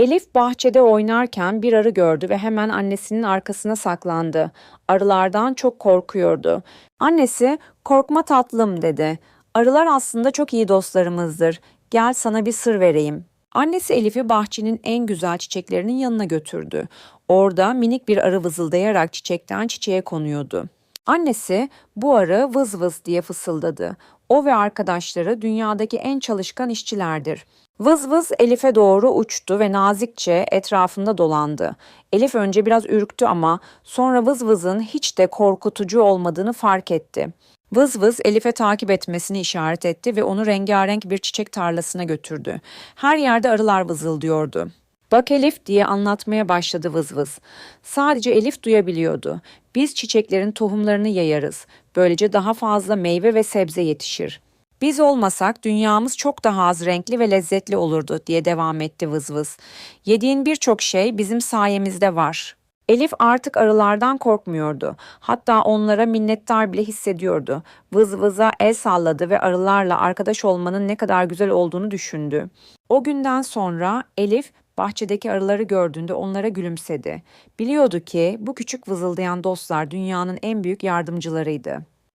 Elif bahçede oynarken bir arı gördü ve hemen annesinin arkasına saklandı. Arılardan çok korkuyordu. Annesi, "Korkma tatlım." dedi. "Arılar aslında çok iyi dostlarımızdır. Gel sana bir sır vereyim." Annesi Elif'i bahçenin en güzel çiçeklerinin yanına götürdü. Orada minik bir arı vızıldayarak çiçekten çiçeğe konuyordu. Annesi bu arı vız vız diye fısıldadı. O ve arkadaşları dünyadaki en çalışkan işçilerdir. Vız vız Elif'e doğru uçtu ve nazikçe etrafında dolandı. Elif önce biraz ürktü ama sonra vız vızın hiç de korkutucu olmadığını fark etti. Vız vız Elif'e takip etmesini işaret etti ve onu rengarenk bir çiçek tarlasına götürdü. Her yerde arılar vızıldıyordu. Bak Elif diye anlatmaya başladı vız vız. Sadece Elif duyabiliyordu. Biz çiçeklerin tohumlarını yayarız. Böylece daha fazla meyve ve sebze yetişir. Biz olmasak dünyamız çok daha az renkli ve lezzetli olurdu diye devam etti vız vız. Yediğin birçok şey bizim sayemizde var. Elif artık arılardan korkmuyordu. Hatta onlara minnettar bile hissediyordu. Vız vıza el salladı ve arılarla arkadaş olmanın ne kadar güzel olduğunu düşündü. O günden sonra Elif bahçedeki arıları gördüğünde onlara gülümsedi. Biliyordu ki bu küçük vızıldayan dostlar dünyanın en büyük yardımcılarıydı.